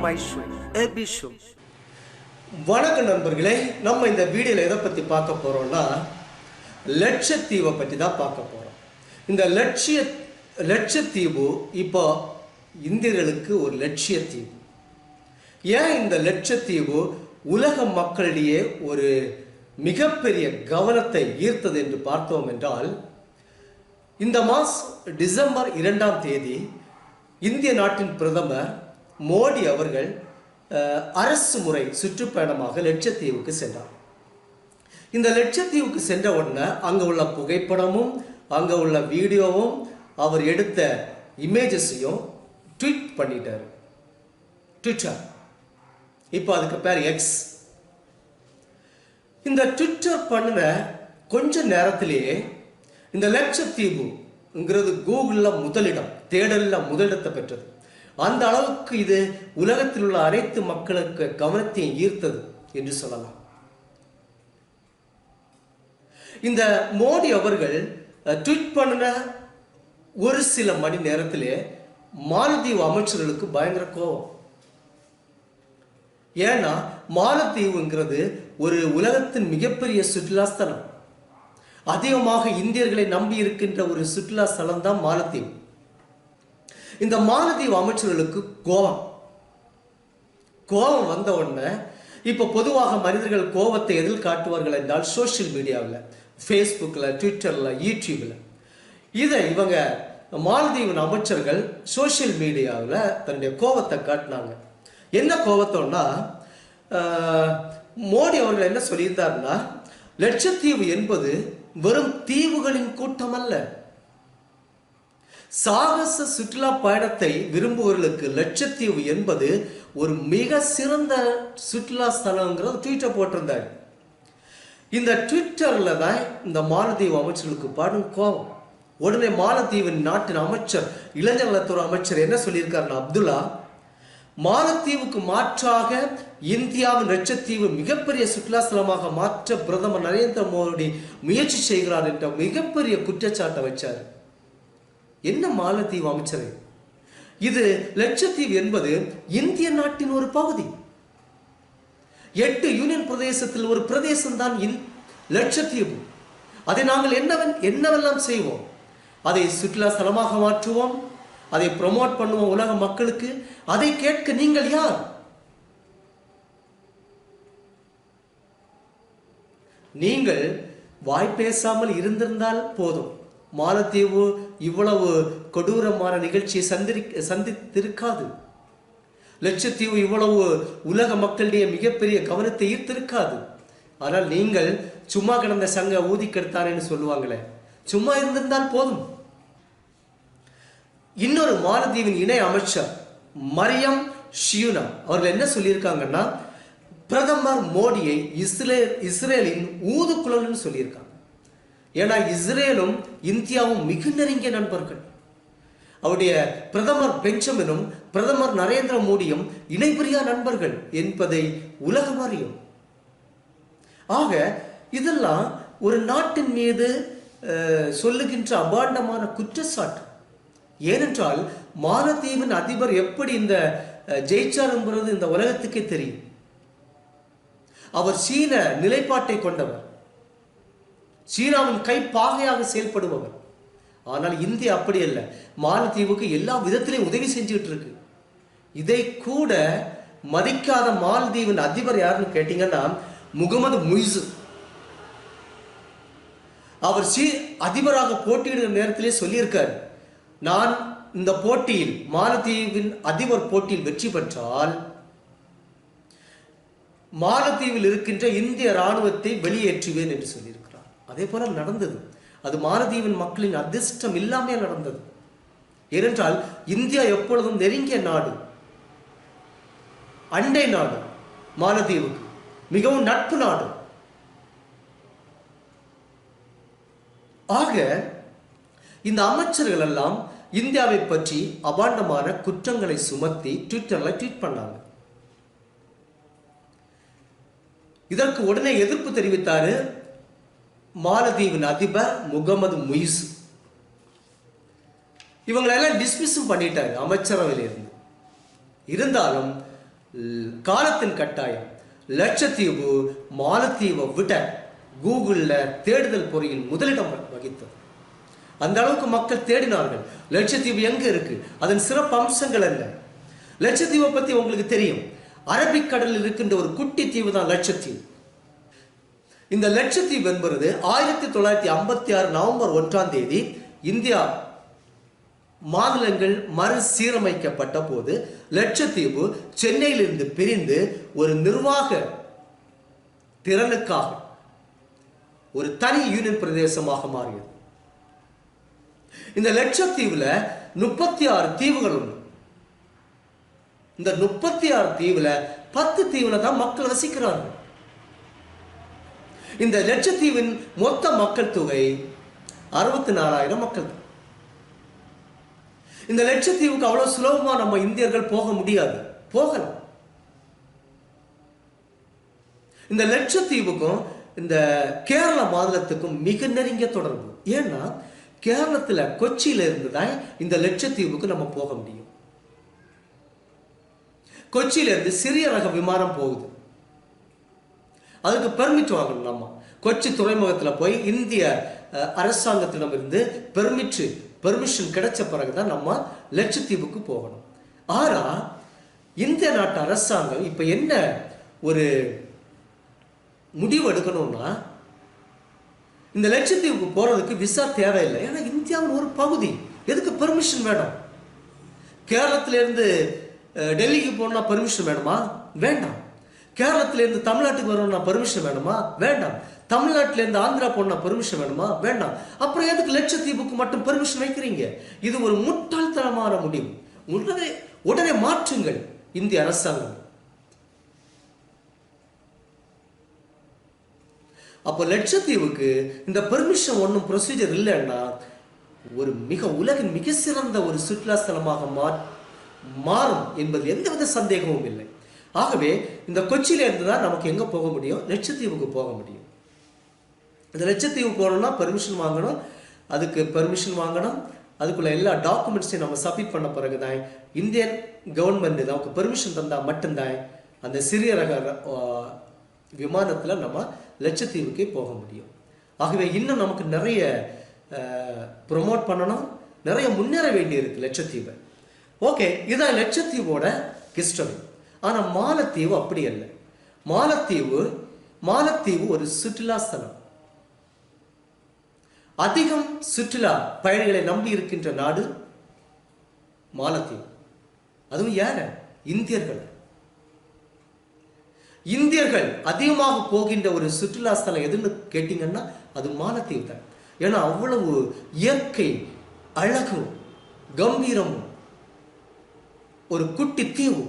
my வணக்கம் நண்பர்களே நம்ம இந்த வீடியோவில் எதை பற்றி பார்க்க போகிறோம்னா லட்சத்தீவை பற்றி தான் பார்க்க போகிறோம் இந்த லட்சிய லட்சத்தீவு இப்போ இந்தியர்களுக்கு ஒரு லட்சியத்தீவு. ஏன் இந்த லட்சத்தீவு உலக மக்களிடையே ஒரு மிகப்பெரிய கவனத்தை ஈர்த்தது என்று பார்த்தோம் என்றால் இந்த மாதம் டிசம்பர் இரண்டாம் தேதி இந்திய நாட்டின் பிரதமர் மோடி அவர்கள் அரசு முறை சுற்றுப்பயணமாக லட்சத்தீவுக்கு சென்றார். இந்த லட்சத்தீவுக்கு சென்ற உடனே அங்கே உள்ள புகைப்படமும் அங்கே உள்ள வீடியோவும் அவர் எடுத்த இமேஜஸையும் ட்வீட் பண்ணிட்டார். ட்விட்டர். இப்போ அதுக்கு பேர் எக்ஸ் இந்த ட்விட்டர் பண்ணின கொஞ்ச நேரத்திலேயே இந்த லட்சத்தீவுங்கிறது கூகுளில் முதலிடம் தேடலில் முதலிடத்தை பெற்றது. அந்த அளவுக்கு இது உலகத்தில் உள்ள அனைத்து மக்களுக்கு கவனத்தை ஈர்த்தது என்று சொல்லலாம். இந்த மோடி அவர்கள் ட்வீட் பண்ணின ஒரு சில மணி நேரத்திலே மாலத்தீவு அமைச்சர்களுக்கு பயங்கர கோபம். ஏன்னா மாலத்தீவுங்கிறது ஒரு உலகத்தின் மிகப்பெரிய சுற்றுலா ஸ்தலம். அதிகமாக இந்தியர்களை நம்பி இருக்கின்ற ஒரு சுற்றுலா ஸ்தலம் தான் மாலத்தீவு. இந்த மாலத்தீவு அமைச்சர்களுக்கு கோபம். கோபம் வந்த உடனே இப்போ பொதுவாக மனிதர்கள் கோபத்தை எதில் காட்டுவார்கள் என்றால் சோஷியல் மீடியாவில் ஃபேஸ்புக்கில் ட்விட்டரில் யூடியூபில் இதை இவங்க மாலத்தீவின் அமைச்சர்கள் சோஷியல் மீடியாவில் தன்னுடைய கோபத்தை காட்டினாங்க. என்ன கோபத்தோன்னா மோடி அவர்கள் என்ன சொல்லியிருந்தாருன்னா லட்சத்தீவு என்பது வெறும் தீவுகளின் கூட்டம் அல்ல. சாகச சுற்றுலா பயணத்தை விரும்புபவர்களுக்கு லட்சத்தீவு என்பது ஒரு மிக சிறந்த சுற்றுலா ஸ்தலங்கிறது ட்விட்டர் போட்டிருந்தார். இந்த ட்விட்டரில் தான் இந்த மாலத்தீவு அமைச்சர்களுக்கு படும் கோபம். உடனே மாலத்தீவின் நாட்டின் அமைச்சர் இளைஞர் நலத்துறை அமைச்சர் என்ன சொல்லியிருக்காருன்னா அப்துல்லா மாலத்தீவுக்கு மாற்றாக இந்தியாவின் லட்சத்தீவு மிகப்பெரிய சுற்றுலாஸ்தலமாக மாற்ற பிரதமர் நரேந்திர மோடி முயற்சி செய்கிறார் என்ற மிகப்பெரிய குற்றச்சாட்டை வச்சார். என்ன மாலத்தீவு அமைச்சரே? இது லட்சத்தீவு என்பது இந்திய நாட்டின் ஒரு பகுதி. எட்டு யூனியன் பிரதேசத்தில் ஒரு பிரதேசம் தான் லட்சத்தீவு. அதை நாங்கள் என்னவென் என்னவெல்லாம் செய்வோம்? அதை சுற்றுலா ஸ்தலமாக மாற்றுவோம் அதை ப்ரொமோட் பண்ணுவோம் உலக மக்களுக்கு. அதை கேட்க நீங்கள் யார்? நீங்கள் வாய் பேசாமல் இருந்திருந்தால் போதும். மாலத்தீவு இவ்வளவு கொடூரமான நிகழ்ச்சியை சந்திரி சந்தித்திருக்காது. லட்சத்தீவு இவ்வளவு உலக மக்களிடையே மிகப்பெரிய கவனத்தை ஈர்த்திருக்காது. ஆனால் நீங்கள் சும்மா கிடந்த சங்க ஊதி கெடுத்தானேன்னு சொல்லுவாங்களே. சும்மா இருந்திருந்தால் போதும். இன்னொரு மாலத்தீவின் இணை அமைச்சர் மரியம் ஷியூனா அவர்கள் என்ன சொல்லியிருக்காங்கன்னா பிரதமர் மோடியை இஸ்ரேல் இஸ்ரேலின் ஊதுக்குழல்னு சொல்லியிருக்காங்க. ஏன்னா இஸ்ரேலும் இந்தியாவும் மிக நெருங்கிய நண்பர்கள். அவருடைய பிரதமர் பெஞ்சமினும் பிரதமர் நரேந்திர மோடியும் இணைபிரியா நண்பர்கள் என்பதை உலகம் அறியும். ஆக இதெல்லாம் ஒரு நாட்டின் மீது சொல்லுகின்ற அபாண்டமான குற்றச்சாட்டு. ஏனென்றால் மாலத்தீவின் அதிபர் எப்படி இந்த ஜெயிச்சார் என்பது இந்த உலகத்துக்கே தெரியும். அவர் சீன நிலைப்பாட்டை கொண்டவர். சீனாவின் கை பாகையாக செயல்படுபவர். ஆனால் இந்தியா அப்படி அல்ல. மாலத்தீவுக்கு எல்லா விதத்திலையும் உதவி செஞ்சுக்கிட்டு இருக்கு இதை கூட மதிக்காத மாலத்தீவின் அதிபர் யாருன்னு கேட்டீங்கன்னா முகமது முய்சு அவர் சீ அதிபராக போட்டியிடுகிற நேரத்திலே சொல்லியிருக்கார். நான் இந்த போட்டியில் மாலத்தீவின் அதிபர் போட்டியில் வெற்றி பெற்றால் மாலத்தீவில் இருக்கின்ற இந்திய ராணுவத்தை வெளியேற்றுவேன் என்று சொல்லியிருக்கார். அதே போல நடந்தது. அது மாலத்தீவின் மக்களின் அதிர்ஷ்டம் இல்லாமே நடந்தது. ஏனென்றால் இந்தியா எப்பொழுதும் நெருங்கிய நாடு. அண்டை நாடு மாலத்தீவுக்கு. மிகவும் நட்பு நாடு. ஆக இந்த அமைச்சர்கள் எல்லாம் இந்தியாவை பற்றி அபாண்டமான குற்றங்களை சுமத்தி ட்விட்டர்ல ட்வீட் பண்ணாங்க. இதற்கு உடனே எதிர்ப்பு தெரிவித்தாரு மாலத்தீவின் அதிபர் முகமது முயிசு. இவங்களெல்லாம் டிஸ்மிஸும் பண்ணிட்டாங்க அமைச்சரவையில் இருந்து இருந்தாலும் காலத்தின் கட்டாயம் லட்சத்தீவு மாலத்தீவை விட கூகுளில் தேடுதல் பொறியில் முதலிடம் வகித்தது. அந்த அளவுக்கு மக்கள் தேடினார்கள். லட்சத்தீவு எங்கே இருக்கு? அதன் சிறப்பு அம்சங்கள் என்ன? லட்சத்தீவை பற்றி உங்களுக்கு தெரியும். அரபிக்கடலில் இருக்கின்ற ஒரு குட்டி தீவு தான் லட்சத்தீவு. இந்த லட்சத்தீவு என்பது ஆயிரத்தி தொள்ளாயிரத்தி ஐம்பத்தி ஆறு நவம்பர் ஒன்றாம் தேதி இந்தியா மாநிலங்கள் மறுசீரமைக்கப்பட்ட போது லட்சத்தீவு சென்னையிலிருந்து பிரிந்து ஒரு நிர்வாக திறனுக்காக ஒரு தனி யூனியன் பிரதேசமாக மாறியது. இந்த லட்சத்தீவுல முப்பத்தி ஆறு தீவுகள் உண்டு. இந்த முப்பத்தி ஆறு தீவுல பத்து தீவுல தான் மக்கள் வசிக்கிறார்கள். இந்த லட்சத்தீவின் மொத்த மக்கள் தொகை அறுபத்தி நாலாயிரம் மக்கள். இந்த லட்சத்தீவுக்கு அவ்வளவு சுலபமா நம்ம இந்தியர்கள் போக முடியாது. போகலாம் இந்த லட்சத்தீவுக்கும் இந்த கேரள மாநிலத்துக்கும் மிக நெருங்கிய தொடர்பு. ஏன்னா கேரளத்தில் கொச்சியில இருந்து தான் இந்த லட்சத்தீவுக்கு நம்ம போக முடியும். கொச்சியில இருந்து சிறிய ரக விமானம் போகுது. அதுக்கு பெர்மிட் வாங்கணும் நம்ம. கொச்சி துறைமுகத்தில் போய் இந்திய அரசாங்கத்திடமிருந்து அரசாங்கத்திடம் இருந்து பெர்மிஷன் கிடைச்ச பிறகு தான் நம்ம லட்சத்தீவுக்கு போகணும். ஆனா இந்திய நாட்டு அரசாங்கம் இப்போ என்ன ஒரு முடிவு எடுக்கணும்னா இந்த லட்சத்தீவுக்கு போகிறதுக்கு விசா தேவையில்லை. ஏன்னா இந்தியாவின் ஒரு பகுதி. எதுக்கு பெர்மிஷன் வேணும்? கேரளத்திலேருந்து டெல்லிக்கு போகணுன்னா பெர்மிஷன் வேணுமா? வேண்டாம். கேரளத்திலேருந்து தமிழ்நாட்டுக்கு வரணும்னா பெர்மிஷன் வேணுமா? வேண்டாம். தமிழ்நாட்டிலேருந்து ஆந்திரா போனால் பெர்மிஷன் வேணுமா? வேண்டாம். அப்புறம் எதுக்கு லட்சத்தீவுக்கு மட்டும் பெர்மிஷன் வைக்கிறீங்க? இது ஒரு முட்டாள்தனமான முடிவு. உடனே உடனே மாற்றுங்கள் இந்திய அரசாங்கம். அப்போ லட்சத்தீவுக்கு இந்த பெர்மிஷன் ஒன்றும் ப்ரொசீஜர் இல்லைன்னா ஒரு மிக உலகின் மிக சிறந்த ஒரு சுற்றுலாஸ்தலமாக மாறும் என்பது எந்தவித சந்தேகமும் இல்லை. ஆகவே இந்த கொச்சியிலேருந்து தான் நமக்கு எங்கே போக முடியும்? லட்சத்தீவுக்கு போக முடியும். இந்த லட்சத்தீவு போகணும்னா பெர்மிஷன் வாங்கணும். அதுக்கு பெர்மிஷன் வாங்கணும். அதுக்குள்ள எல்லா டாக்குமெண்ட்ஸையும் நம்ம சப்மிட் பண்ண பிறகுதான் இந்தியன் கவர்மெண்ட் நமக்கு பெர்மிஷன் தந்தால் மட்டும்தான் அந்த சிறிய ரக விமானத்தில் நம்ம லட்சத்தீவுக்கே போக முடியும். ஆகவே இன்னும் நமக்கு நிறைய ப்ரொமோட் பண்ணணும். நிறைய முன்னேற வேண்டியிருக்கு லட்சத்தீவை. ஓகே இதான் லட்சத்தீவோட ஹிஸ்டரி ஆனால் மாலத்தீவு அப்படி அல்ல. மாலத்தீவு மாலத்தீவு ஒரு சுற்றுலா ஸ்தலம். அதிகம் சுற்றுலா பயணிகளை நம்பி இருக்கின்ற நாடு மாலத்தீவு. அதுவும் யார? இந்தியர்கள். இந்தியர்கள் அதிகமாக போகின்ற ஒரு சுற்றுலா ஸ்தலம் எதுன்னு கேட்டீங்கன்னா அது மாலத்தீவு தான். ஏன்னா அவ்வளவு இயற்கை அழகும் கம்பீரமும் ஒரு குட்டி தீவு.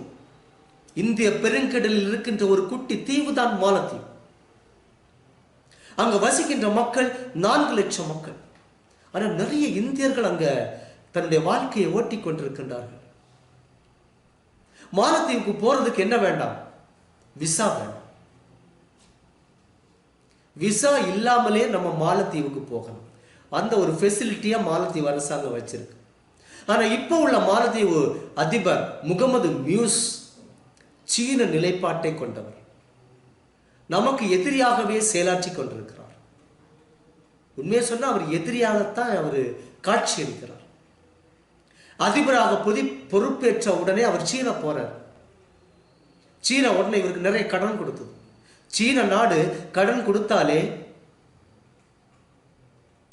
இந்திய பெருங்கடலில் இருக்கின்ற ஒரு குட்டி தீவு தான் மாலத்தீவு. அங்க வசிக்கின்ற மக்கள் நான்கு லட்சம் மக்கள். ஆனால் நிறைய இந்தியர்கள் அங்க தன்னுடைய வாழ்க்கையை ஓட்டிக் கொண்டிருக்கின்றார்கள். மாலத்தீவுக்கு போறதுக்கு என்ன வேண்டாம்? விசா வேண்டாம். விசா இல்லாமலே நம்ம மாலத்தீவுக்கு போகணும். அந்த ஒரு ஃபெசிலிட்டியா மாலத்தீவு அரசாங்கம் வச்சிருக்கு. ஆனா இப்போ உள்ள மாலத்தீவு அதிபர் முகமது மியூஸ் சீன நிலைப்பாட்டை கொண்டவர். நமக்கு எதிரியாகவே செயலாற்றி கொண்டிருக்கிறார். உண்மையை சொன்னால் அவர் எதிரியாகத்தான் அவர் காட்சி அளிக்கிறார். அதிபராக பொதி பொறுப்பேற்ற உடனே அவர் சீனா போறார். சீனா உடனே இவருக்கு நிறைய கடன் கொடுத்தது. சீன நாடு கடன் கொடுத்தாலே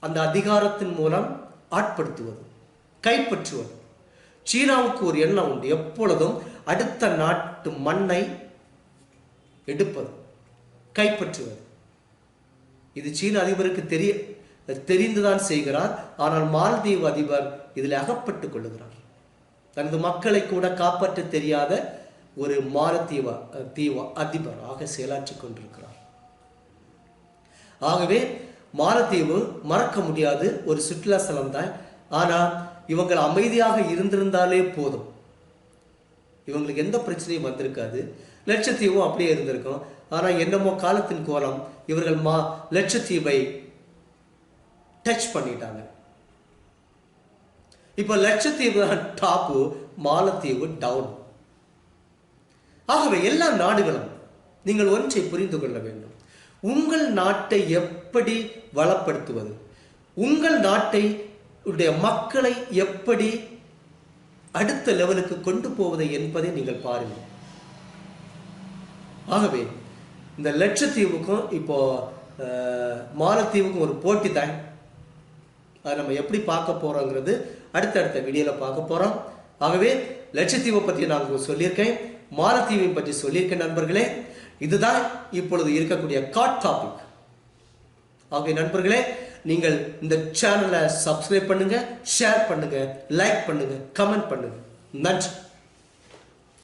அந்த அதிகாரத்தின் மூலம் ஆட்படுத்துவது கைப்பற்றுவது. சீனாவுக்கு ஒரு எண்ணம் உண்டு. எப்பொழுதும் அடுத்த நாட்டு மண்ணை எடுப்பது கைப்பற்றுவது. இது சீன அதிபருக்கு தெரிய தெரிந்துதான் செய்கிறார். ஆனால் மால்தீவு அதிபர் இதில் அகப்பட்டுக் கொள்ளுகிறார். தனது மக்களை கூட காப்பாற்ற தெரியாத ஒரு மாலத்தீவ தீவ அதிபராக செயலாற்றி கொண்டிருக்கிறார். ஆகவே மாலத்தீவு மறக்க முடியாது. ஒரு சுற்றுலா ஸ்தலம் தான் ஆனால் இவங்கள் அமைதியாக இருந்திருந்தாலே போதும். இவங்களுக்கு எந்த பிரச்சனையும் வந்திருக்காது. லட்சத்தீவும் அப்படியே இருந்திருக்கும். ஆனால் என்னமோ காலத்தின் கோலம் இவர்கள் மா லட்சத்தீவை டச் பண்ணிட்டாங்க. இப்போ லட்சத்தீவு டாப்பு மாலத்தீவு டவுன் ஆகவே எல்லா நாடுகளும் நீங்கள் ஒன்றை புரிந்து கொள்ள வேண்டும். உங்கள் நாட்டை எப்படி வளப்படுத்துவது? உங்கள் நாட்டை உடைய மக்களை எப்படி அடுத்த லெவலுக்கு கொண்டு போவது என்பதை நீங்கள் பாருங்கள். ஆகவே இந்த லட்சத்தீவுக்கும் இப்போ மாலத்தீவுக்கும் ஒரு போட்டி தான். அதை நம்ம எப்படி பார்க்க போறோங்கிறது அடுத்தடுத்த வீடியோவில் பார்க்க போறோம். ஆகவே லட்சத்தீவை பற்றி நான் உங்களுக்கு சொல்லியிருக்கேன். மாலத்தீவை பற்றி சொல்லியிருக்கேன் நண்பர்களே. இதுதான் இப்பொழுது இருக்கக்கூடிய காட் டாபிக். ஆகவே நண்பர்களே நீங்கள் இந்த சேனலை சப்ஸ்கிரைப் பண்ணுங்க ஷேர் பண்ணுங்க லைக் பண்ணுங்க கமெண்ட் பண்ணுங்க. நன்றி.